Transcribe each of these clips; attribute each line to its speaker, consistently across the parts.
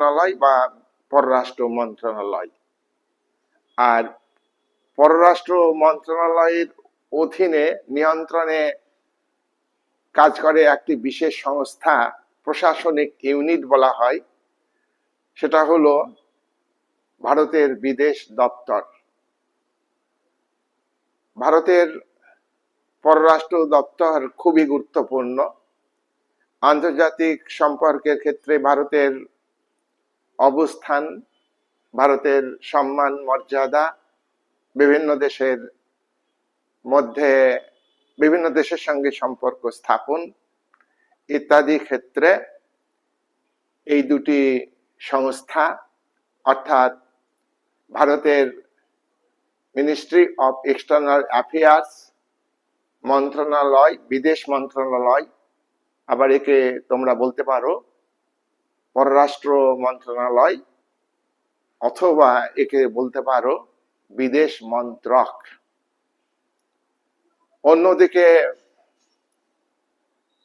Speaker 1: মন্ত্রণালয় বা পররাষ্ট্র মন্ত্রণালয়। আর পররাষ্ট্র মন্ত্রণালয়ের অধীনে নিয়ন্ত্রণে কাজ করে একটি বিশেষ সংস্থা, প্রশাসনিক ইউনিট বলা হয়। সেটা হলো ভারতের বিদেশ দপ্তর। ভারতের পররাষ্ট্র দপ্তর খুবই গুরুত্বপূর্ণ। আন্তর্জাতিক সম্পর্কের ক্ষেত্রে ভারতের অবস্থান, ভারতের সম্মান, মর্যাদা বিভিন্ন দেশের মধ্যে বিভিন্ন দেশের সঙ্গে সম্পর্ক স্থাপন ইত্যাদি ক্ষেত্রে এই দুটি সংস্থা, অর্থাৎ ভারতের মিনিস্ট্রি অফ এক্সটার্নাল অ্যাফেয়ার্স মন্ত্রণালয়, বিদেশ মন্ত্রণালয়, আবার একে তোমরা বলতে পারো পররাষ্ট্র মন্ত্রণালয়, অথবা একে বলতে পারো বিদেশ মন্ত্রক। অন্যদিকে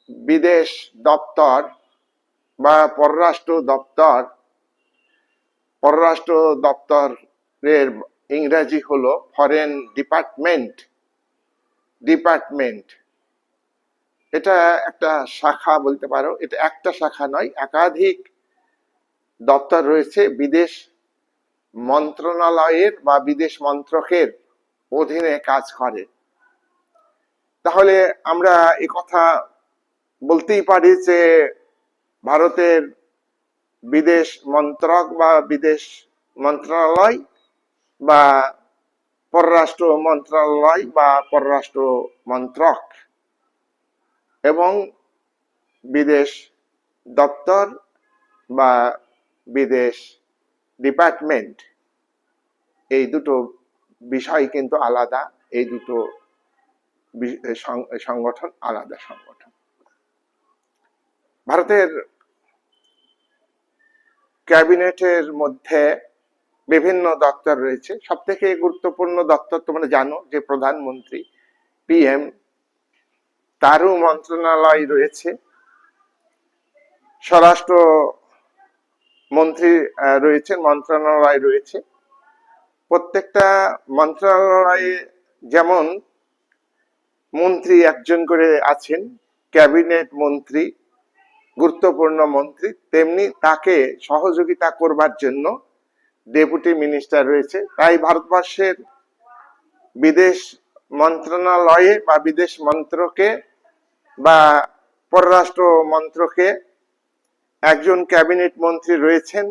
Speaker 1: বিদেশ দপ্তর বা পররাষ্ট্র দপ্তর, পররাষ্ট্র দপ্তরের ইংরাজি হলো ফরেন ডিপার্টমেন্ট। ডিপার্টমেন্ট। এটা একটা শাখা বলতে পারো, এটা একটা শাখা নয়, একাধিক দপ্তর রয়েছে বিদেশ মন্ত্রণালয়ের বা বিদেশ মন্ত্রকের অধীনে কাজ করে। তাহলে আমরা কথা বলতেই পারি যে ভারতের বিদেশ মন্ত্রক বা বিদেশ মন্ত্রণালয় বা পররাষ্ট্র মন্ত্রণালয় বা পররাষ্ট্র মন্ত্রক এবং বিদেশ দপ্তর বা বিদেশ ডিপার্টমেন্ট এই দুটো বিষয় কিন্তু আলাদা, এই দুটো সংগঠন আলাদা সংগঠন। ভারতের ক্যাবিনেটের মধ্যে বিভিন্ন দপ্তর রয়েছে। সব থেকে গুরুত্বপূর্ণ দপ্তর তোমরা জানো যে প্রধানমন্ত্রী পিএম তারও মন্ত্রণালয় রয়েছে। স্বরাষ্ট্র মন্ত্রী রয়েছেন, মন্ত্রণালয় রয়েছে। প্রত্যেকটা মন্ত্রণালয়ে যেমন মন্ত্রী একজন করে আছেন, ক্যাবিনেট মন্ত্রী, গুরুত্বপূর্ণ মন্ত্রী, তেমনি তাকে সহযোগিতা করবার জন্য ডেপুটি মিনিস্টার রয়েছে। তাই ভারতবর্ষের বিদেশ মন্ত্রণালয়ে বা বিদেশ মন্ত্রকে বা পররাষ্ট্র মন্ত্রকে একজন ক্যাবিনেট মন্ত্রী রয়েছেন।